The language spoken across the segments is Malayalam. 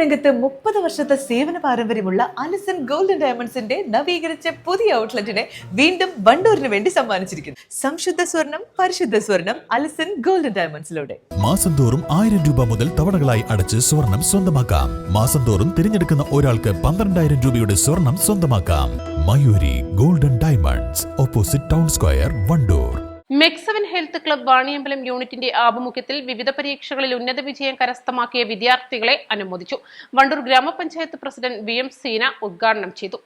രംഗത്ത് മുപ്പത് വർഷത്തെ സേവന പാരമ്പര്യമുള്ള അലിസൺ ഗോൾഡൻ ഡയമണ്ട്സിന്റെ നവീകരിച്ച പുതിയ ഔട്ട്ലെറ്റിനെ വീണ്ടും വണ്ടൂരിന് വേണ്ടി സമ്മാനിച്ചിരിക്കുന്നു. സംശുദ്ധ സ്വർണം പരിശുദ്ധ സ്വർണം അലിസൺ ഗോൾഡൻ ഡയമണ്ട്സിലൂടെ. മാസം തോറും ആയിരം രൂപ മുതൽ തവണകളായി അടച്ച് സ്വർണം സ്വന്തമാക്കാം. മാസം തോറും തിരഞ്ഞെടുക്കുന്ന ഒരാൾക്ക് പന്ത്രണ്ടായിരം രൂപയുടെ സ്വർണം സ്വന്തമാക്കാം. Mayuri golden diamonds opposite town square Wandoor. MEC seven health club Vaniyambalam യൂണിറ്റിന്റെ ആഭിമുഖ്യത്തിൽ വിവിധ പരീക്ഷകളിൽ ഉന്നത വിജയം കരസ്ഥമാക്കിയ വിദ്യാർത്ഥികളെ അനുമോദിച്ചു. വണ്ടൂർ ഗ്രാമപഞ്ചായത്ത് പ്രസിഡന്റ് വി എം സീന ഉദ്ഘാടനം ചെയ്തു.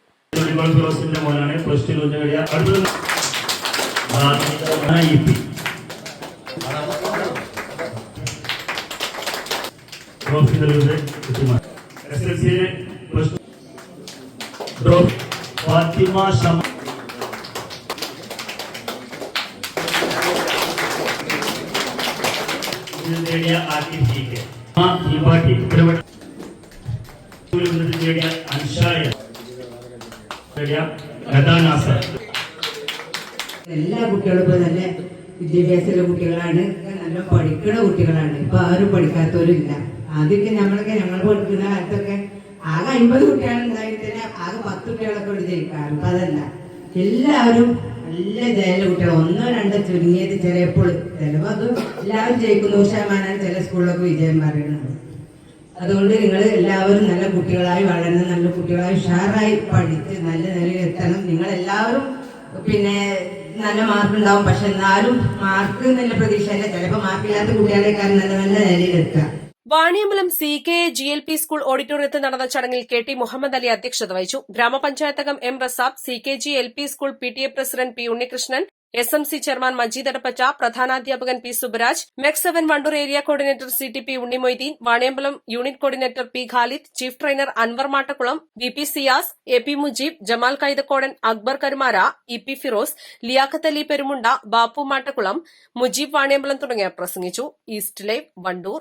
ഫാത്തിമ നേടിയ നേടിയ എല്ലാ കുട്ടികളും തന്നെ വിദ്യാഭ്യാസമുള്ള കുട്ടികളാണ്. നല്ല പഠിക്കുന്ന കുട്ടികളാണ്. ഇപ്പൊ ആരും പഠിക്കാത്തവരില്ല. ആദ്യമൊക്കെ നമ്മളൊക്കെ ഞങ്ങൾ പഠിക്കുന്ന കാലത്തൊക്കെ ആകെ അമ്പത് കുട്ടികളുണ്ടായി തന്നെ ആകെ പത്ത് കുട്ടികളൊക്കെ ഇവിടെ ജയിക്കാറുണ്ട് അതല്ല. എല്ലാവരും നല്ല ജയല കുട്ടികൾ ഒന്നോ രണ്ടോ ചുരുങ്ങിയത് ചിലപ്പോൾ ചിലപ്പോൾ അത് എല്ലാവരും ജയിക്കും നൂറ് ശതമാനം ചില സ്കൂളിലൊക്കെ വിജയം പറയുന്നത്. അതുകൊണ്ട് നിങ്ങൾ എല്ലാവരും നല്ല കുട്ടികളായി വളർന്ന് നല്ല കുട്ടികളായി ഉഷാറായി പഠിച്ച് നല്ല നിലയിൽ എത്തണം. നിങ്ങൾ എല്ലാവരും പിന്നെ നല്ല മാർക്ക് ഉണ്ടാവും. പക്ഷെ എന്നാലും മാർക്ക് നല്ല പ്രതീക്ഷയല്ല. ചിലപ്പോൾ മാർക്കില്ലാത്ത കുട്ടികളെക്കാൾ നല്ല നല്ല നിലയിൽ എത്തുക. Vaniyambalam C K A G L P school ഓഡിറ്റോറിയത്തിൽ നടന്ന ചടങ്ങിൽ കെ ടി മുഹമ്മദ് അലി അധ്യക്ഷത വഹിച്ചു. ഗ്രാമപഞ്ചായത്തംഗം M Razab C K G L P school P T A president P Unnikrishnan S M C chairman Majeed Edappatta പ്രധാനാധ്യാപകൻ P Subaraj MEC seven Wandoor area coordinator C T P Unnimoideen Vaniyambalam unit coordinator P Khalid chief trainer Anwar Mattakkulam V P Siyas A P Mujeeb Jamal Kaithakkodan Akbar Karumara E P Firoz Liyaqat Ali Perumunda Bappu Mattakkulam Mujeeb Vaniyambalam തുടങ്ങിയവർ പ്രസംഗിച്ചു. East live Wandoor.